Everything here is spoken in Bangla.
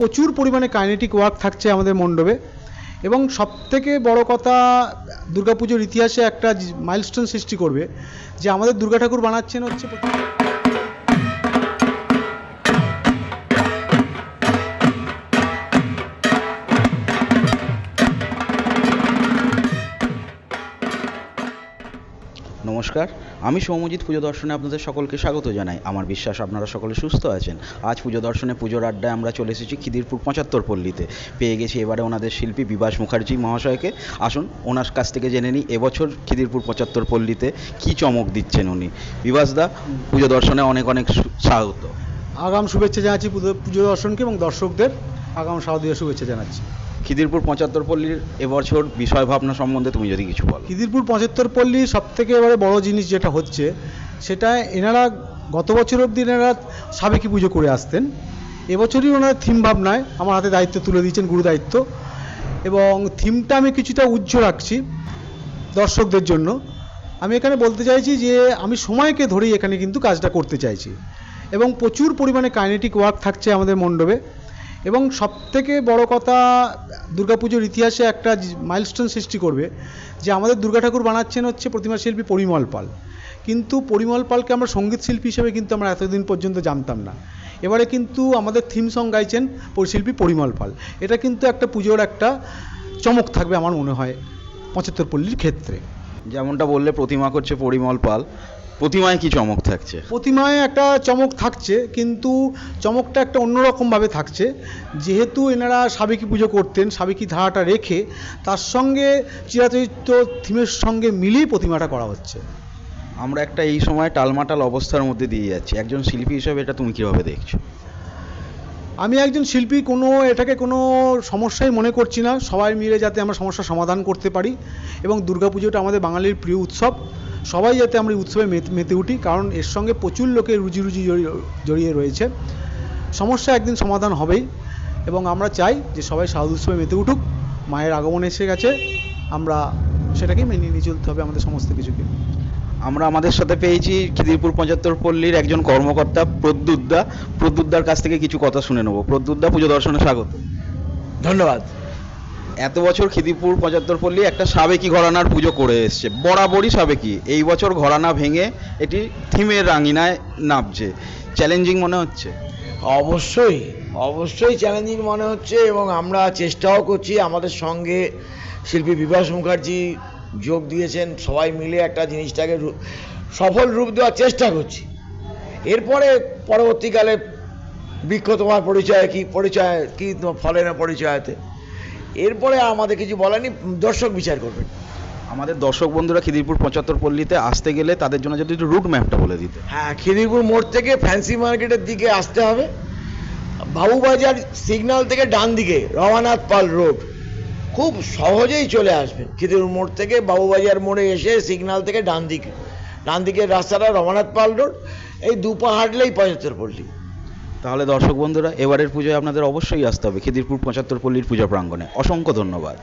প্রচুর পরিমাণে কাইনেটিক ওয়ার্ক থাকছে আমাদের মণ্ডপে। এবং সব থেকে বড় কথা, দুর্গাপুজোর ইতিহাসে একটা মাইলস্টোন সৃষ্টি করবে, যে আমাদের দুর্গা ঠাকুর বানাচ্ছেন হচ্ছে নমস্কার। আমি সৌমজিৎ পুজো দর্শনে আপনাদের সকলকে স্বাগত জানাই। আমার বিশ্বাস আপনারা সকলে সুস্থ আছেন। আজ পুজো দর্শনে পুজোর আড্ডায় আমরা চলে এসেছি খিদিরপুর পঁচাত্তর পল্লীতে। পেয়ে গেছি এবারে ওনাদের শিল্পী বিভাস মুখার্জি মহাশয়কে। আসুন, ওনার কাছ থেকে জেনে নিই এবছর খিদিরপুর পঁচাত্তর পল্লীতে কী চমক দিচ্ছেন উনি। বিভাসদা পুজো দর্শনে অনেক অনেক স্বাগত। আগাম শুভেচ্ছা জানাচ্ছি পুজো দর্শনকে এবং দর্শকদের। আগাম শারদীয় শুভেচ্ছা জানাচ্ছি। খিদিরপুর পঁচাত্তর পল্লীর এবছর বিষয় ভাবনা সম্বন্ধে তুমি যদি কিছু বলো। খিদিরপুর পঁচাত্তর পল্লী সব থেকে এবারে বড় জিনিস যেটা হচ্ছে সেটা এনারা গত বছর অবধি এনারা সাবেকি পুজো করে আসতেন। এবছরই ওনার থিম ভাবনায় আমার হাতে দায়িত্ব তুলে দিয়েছেন গুরু দায়িত্ব। এবং থিমটা আমি কিছুটা উজ্জ্বল রাখছি দর্শকদের জন্য। আমি এখানে বলতে চাইছি যে আমি সময়কে ধরেই এখানে কিন্তু কাজটা করতে চাইছি। এবং প্রচুর পরিমাণে কাইনেটিক ওয়ার্ক থাকছে আমাদের মণ্ডপে। এবং সবথেকে বড় কথা, দুর্গাপুজোর ইতিহাসে একটা মাইলস্টোন সৃষ্টি করবে যে আমাদের দুর্গা ঠাকুর বানাচ্ছেন হচ্ছে প্রতিমা শিল্পী পরিমল পাল। কিন্তু পরিমল পালকে আমরা সংগীত শিল্পী হিসেবে কিন্তু আমরা এতদিন পর্যন্ত জানতাম না। এবারে কিন্তু আমাদের থিম সং গাইছেন শিল্পী পরিমল পাল। এটা কিন্তু একটা পুজোর একটা চমক থাকবে আমার মনে হয় পঁচাত্তর পল্লীর ক্ষেত্রে। যেমনটা বললে প্রতিমা করছে পরিমল পাল প্রতিমায় কি চমক থাকছে? প্রতিমায় একটা চমক থাকছে কিন্তু চমকটা একটা অন্যরকমভাবে থাকছে। যেহেতু এনারা সাবেকি পুজো করতেন সাবেকি ধারাটা রেখে তার সঙ্গে চিরাচরিত থিমের সঙ্গে মিলিয়ে প্রতিমাটা করা হচ্ছে। আমরা একটা এই সময় টালমাটাল অবস্থার মধ্যে দিয়ে যাচ্ছি। একজন শিল্পী হিসেবে এটা তুমি কীভাবে দেখছ? আমি একজন শিল্পী কোনো এটাকে কোনো সমস্যাই মনে করছি না। সবাই মিলে যাতে আমরা সমস্যার সমাধান করতে পারি। এবং দুর্গাপুজোটা আমাদের বাঙালির প্রিয় উৎসব। সবাই যাতে আমরা এই উৎসবে মেতে- মেতে উঠি কারণ এর সঙ্গে প্রচুর লোকের রুজি রুজি জড়িয়ে- জড়িয়ে রয়েছে। সমস্যা একদিন সমাধান হবেই এবং আমরা চাই যে সবাই শারদ উৎসবে মেতে উঠুক মায়ের আগমন এসে গেছে আমরা সেটাকেই মেনে নিয়ে চলতে হবে আমাদের সমস্ত কিছুকে। আমরা আমাদের সাথে পেয়েছি খিদিরপুর পঁচাত্তর পল্লীর একজন কর্মকর্তা প্রদ্যুৎদা। প্রদ্যুৎদার কাছ থেকে কিছু কথা শুনে নেব। প্রদ্যুৎদা পুজো দর্শনে স্বাগত। ধন্যবাদ। এত বছর খিদিরপুর পঁচাত্তর পল্লী একটা সাবেকি ঘরানার পুজো করে এসছে। বরাবরই সাবেকি। এই বছর ঘরানা ভেঙে এটি থিমের রাঙিনায় নামছে। চ্যালেঞ্জিং মনে হচ্ছে? অবশ্যই। অবশ্যই চ্যালেঞ্জিং মনে হচ্ছে এবং আমরা চেষ্টাও করছি। আমাদের সঙ্গে শিল্পী বিভাস মুখার্জি যোগ দিয়েছেন। সবাই মিলে একটা জিনিসটাকে সফল রূপ দেওয়ার চেষ্টা করছি। এরপরে পরবর্তীকালে বৃক্ষ তোমার পরিচয় কি পরিচয়, কি ফলে না পরিচয়তে? এরপরে আমাদের কিছু বলেনি দর্শক বিচার করবেন। আমাদের দর্শক বন্ধুরা খিদিরপুর পঁচাত্তর পল্লীতে আসতে গেলে তাদের জন্য যদি একটু রুট ম্যাপটা বলে দিতে। হ্যাঁ খিদিরপুর মোড় থেকে ফ্যান্সি মার্কেটের দিকে আসতে হবে। বাবুবাজার সিগন্যাল থেকে ডান দিকে রমানাথ পাল রোড। খুব সহজেই চলে আসবেন খিদিরপুর মোড় থেকে বাবুবাজার মোড়ে এসে সিগন্যাল থেকে ডান দিকে ডান দিকের রাস্তাটা রমানাথ পাল রোড। এই দুপা হাঁটলেই পঁচাত্তর পল্লী। তাহলে দর্শক বন্ধুরা, এবারের পুজোয় আপনাদের অবশ্যই আসতে হবে খিদিরপুর পঁচাত্তর পল্লীর পূজা প্রাঙ্গণে। অসংখ্য ধন্যবাদ।